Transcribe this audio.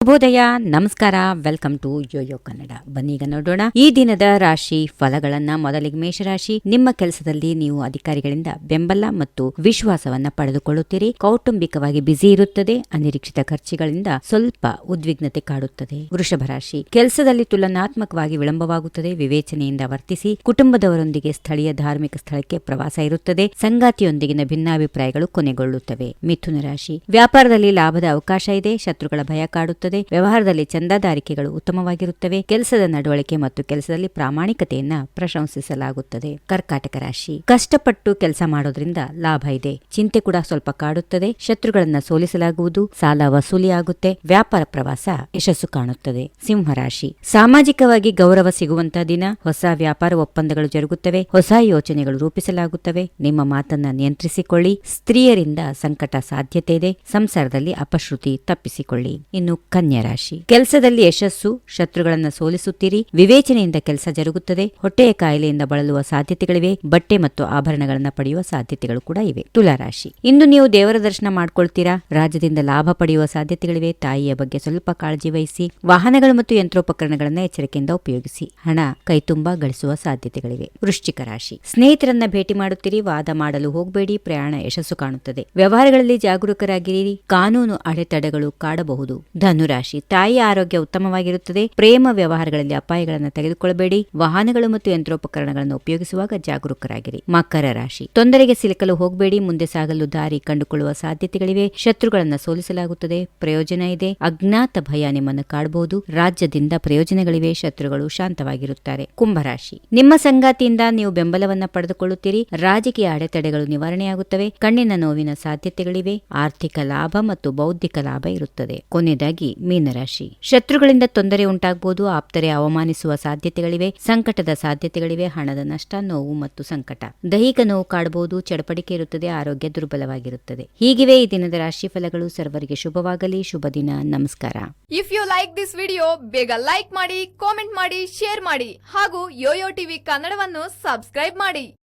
ಶುಭೋದಯ, ನಮಸ್ಕಾರ welcome to Yoyo Kannada ಬನ್ನೀಗ ನೋಡೋಣ. ಈ ದಿನದ ರಾಶಿ ಫಲಗಳನ್ನ ಮೊದಲಿಗೆ ಮೇಷರಾಶಿ, ನಿಮ್ಮ ಕೆಲಸದಲ್ಲಿ ನೀವು ಅಧಿಕಾರಿಗಳಿಂದ ಬೆಂಬಲ ಮತ್ತು ವಿಶ್ವಾಸವನ್ನ ಪಡೆದುಕೊಳ್ಳುತ್ತೀರಿ. ಕೌಟುಂಬಿಕವಾಗಿ ಬ್ಯುಸಿ ಇರುತ್ತದೆ, ಅನಿರೀಕ್ಷಿತ ಖರ್ಚುಗಳಿಂದ ಸ್ವಲ್ಪ ಉದ್ವಿಗ್ನತೆ ಕಾಡುತ್ತದೆ. ವೃಷಭ ರಾಶಿ, ಕೆಲಸದಲ್ಲಿ ತುಲನಾತ್ಮಕವಾಗಿ ವಿಳಂಬವಾಗುತ್ತದೆ, ವಿವೇಚನೆಯಿಂದ ವರ್ತಿಸಿ, ಕುಟುಂಬದವರೊಂದಿಗೆ ಸ್ಥಳೀಯ ಧಾರ್ಮಿಕ ಸ್ಥಳಕ್ಕೆ ಪ್ರವಾಸ ಇರುತ್ತದೆ, ಸಂಗಾತಿಯೊಂದಿಗಿನ ಭಿನ್ನಾಭಿಪ್ರಾಯಗಳು ಕೊನೆಗೊಳ್ಳುತ್ತವೆ. ಮಿಥುನ ರಾಶಿ, ವ್ಯಾಪಾರದಲ್ಲಿ ಲಾಭದ ಅವಕಾಶ ಇದೆ, ಶತ್ರುಗಳ ಭಯ ಕಾಡುತ್ತದೆ. ವ್ಯವಹಾರದಲ್ಲಿ ಚಂದಾದಾರಿಕೆಗಳು ಉತ್ತಮವಾಗಿರುತ್ತವೆ. ಕೆಲಸದ ನಡವಳಿಕೆ ಮತ್ತು ಕೆಲಸದಲ್ಲಿ ಪ್ರಾಮಾಣಿಕತೆಯನ್ನ ಪ್ರಶಂಸಿಸಲಾಗುತ್ತದೆ. ಕರ್ಕಾಟಕ ರಾಶಿ. ಕಷ್ಟಪಟ್ಟು ಕೆಲಸ ಮಾಡೋದ್ರಿಂದ ಲಾಭ ಇದೆ. ಚಿಂತೆ ಕೂಡ ಸ್ವಲ್ಪ ಕಾಡುತ್ತದೆ. ಶತ್ರುಗಳನ್ನ ಸೋಲಿಸಲಾಗುವುದು. ಸಾಲ ವಸೂಲಿಯಾಗುತ್ತೆ ವ್ಯಾಪಾರ ಪ್ರವಾಸ ಯಶಸ್ಸು ಕಾಣುತ್ತದೆ. ಸಿಂಹರಾಶಿ ಸಾಮಾಜಿಕವಾಗಿ ಗೌರವ ಸಿಗುವಂತಹ ದಿನ. ಹೊಸ ವ್ಯಾಪಾರ ಒಪ್ಪಂದಗಳು ಜರುಗುತ್ತವೆ. ಹೊಸ ಯೋಚನೆಗಳು ರೂಪಿಸಲಾಗುತ್ತವೆ. ನಿಮ್ಮ ಮಾತನ್ನ ನಿಯಂತ್ರಿಸಿಕೊಳ್ಳಿ. ಸ್ತ್ರೀಯರಿಂದ ಸಂಕಟ ಸಾಧ್ಯತೆ ಇದೆ. ಸಂಸಾರದಲ್ಲಿ ಅಪಶ್ರುತಿ ತಪ್ಪಿಸಿಕೊಳ್ಳಿ. ಇನ್ನು ಕನ್ಯಾ ರಾಶಿ ಕೆಲಸದಲ್ಲಿ ಯಶಸ್ಸು, ಶತ್ರುಗಳನ್ನು ಸೋಲಿಸುತ್ತೀರಿ. ವಿವೇಚನೆಯಿಂದ ಕೆಲಸ ಜರುಗುತ್ತದೆ. ಹೊಟ್ಟೆಯ ಕಾಯಿಲೆಯಿಂದ ಬಳಲುವ ಸಾಧ್ಯತೆಗಳಿವೆ. ಬಟ್ಟೆ ಮತ್ತು ಆಭರಣಗಳನ್ನು ಪಡೆಯುವ ಸಾಧ್ಯತೆಗಳು ಕೂಡ ಇವೆ. ತುಲಾ ರಾಶಿ ಇಂದು ನೀವು ದೇವರ ದರ್ಶನ ಮಾಡ್ಕೊಳ್ತೀರಾ? ರಾಜ್ಯದಿಂದ ಲಾಭ ಪಡೆಯುವ ಸಾಧ್ಯತೆಗಳಿವೆ. ತಾಯಿಯ ಬಗ್ಗೆ ಸ್ವಲ್ಪ ಕಾಳಜಿ ವಹಿಸಿ. ವಾಹನಗಳು ಮತ್ತು ಯಂತ್ರೋಪಕರಣಗಳನ್ನು ಎಚ್ಚರಿಕೆಯಿಂದ ಉಪಯೋಗಿಸಿ. ಹಣ, ಕೈತುಂಬಾ ಗಳಿಸುವ ಸಾಧ್ಯತೆಗಳಿವೆ. ವೃಶ್ಚಿಕ ರಾಶಿ. ಸ್ನೇಹಿತರನ್ನ ಭೇಟಿ ಮಾಡುತ್ತೀರಿ. ವಾದ ಮಾಡಲು ಹೋಗಬೇಡಿ. ಪ್ರಯಾಣ ಯಶಸ್ಸು ಕಾಣುತ್ತದೆ. ವ್ಯವಹಾರಗಳಲ್ಲಿ ಜಾಗರೂಕರಾಗಿರಿ. ಕಾನೂನು ಅಡೆತಡೆಗಳು ಕಾಡಬಹುದು. ಧನುರಾಶಿ ತಾಯಿಯ ಆರೋಗ್ಯ ಉತ್ತಮವಾಗಿರುತ್ತದೆ. ಪ್ರೇಮ ವ್ಯವಹಾರಗಳಲ್ಲಿ ಅಪಾಯಗಳನ್ನು ತೆಗೆದುಕೊಳ್ಳಬೇಡಿ. ವಾಹನಗಳು ಮತ್ತು ಯಂತ್ರೋಪಕರಣಗಳನ್ನು ಉಪಯೋಗಿಸುವಾಗ ಜಾಗರೂಕರಾಗಿರಿ. ಮಕರ ರಾಶಿ. ತೊಂದರೆಗೆ ಸಿಲುಕಲು ಹೋಗಬೇಡಿ. ಮುಂದೆ ಸಾಗಲು ದಾರಿ ಕಂಡುಕೊಳ್ಳುವ ಸಾಧ್ಯತೆಗಳಿವೆ. ಶತ್ರುಗಳನ್ನು ಸೋಲಿಸಲಾಗುತ್ತದೆ. ಪ್ರಯೋಜನ ಇದೆ. ಅಜ್ಞಾತ ಭಯ ನಿಮ್ಮನ್ನು ಕಾಡಬಹುದು ರಾಜ್ಯದಿಂದ ಪ್ರಯೋಜನಗಳಿವೆ. ಶತ್ರುಗಳು ಶಾಂತವಾಗಿರುತ್ತಾರೆ. ಕುಂಭರಾಶಿ ನಿಮ್ಮ ಸಂಗಾತಿಯಿಂದ ನೀವು ಬೆಂಬಲವನ್ನ ಪಡೆದುಕೊಳ್ಳುತ್ತೀರಿ. ರಾಜಕೀಯ ಅಡೆತಡೆಗಳು ನಿವಾರಣೆಯಾಗುತ್ತವೆ. ಕಣ್ಣಿನ ನೋವಿನ ಸಾಧ್ಯತೆಗಳಿವೆ. ಆರ್ಥಿಕ ಲಾಭ ಮತ್ತು ಬೌದ್ಧಿಕ ಲಾಭ ಇರುತ್ತದೆ. ಕೊನೆಯದಾಗಿ ಮೀನರಾಶಿ. ಶತ್ರುಗಳಿಂದ ತೊಂದರೆ ಉಂಟಾಗಬಹುದು ಆಪ್ತರೆ ಅವಮಾನಿಸುವ ಸಾಧ್ಯತೆಗಳಿವೆ, ಸಂಕಟದ ಸಾಧ್ಯತೆಗಳಿವೆ, ಹಣದ ನಷ್ಟ, ನೋವು ಮತ್ತು ಸಂಕಟ. ದೈಹಿಕ ನೋವು ಕಾಡಬಹುದು ಚಡಪಡಿಕೆ ಇರುತ್ತದೆ, ಆರೋಗ್ಯ ದುರ್ಬಲವಾಗಿರುತ್ತದೆ. ಹೀಗಿವೆ ಈ ದಿನದ ರಾಶಿ ಫಲಗಳು. ಸರ್ವರಿಗೆ ಶುಭವಾಗಲಿ, ಶುಭ ದಿನ, ನಮಸ್ಕಾರ. If you like this video ಬೇಗ ಲೈಕ್ ಮಾಡಿ ಕಾಮೆಂಟ್ ಮಾಡಿ ಶೇರ್ ಮಾಡಿ ಹಾಗೂ ಯೋಯೋ ಟಿವಿ ಕನ್ನಡವನ್ನು ಸಬ್ಸ್ಕ್ರೈಬ್ ಮಾಡಿ.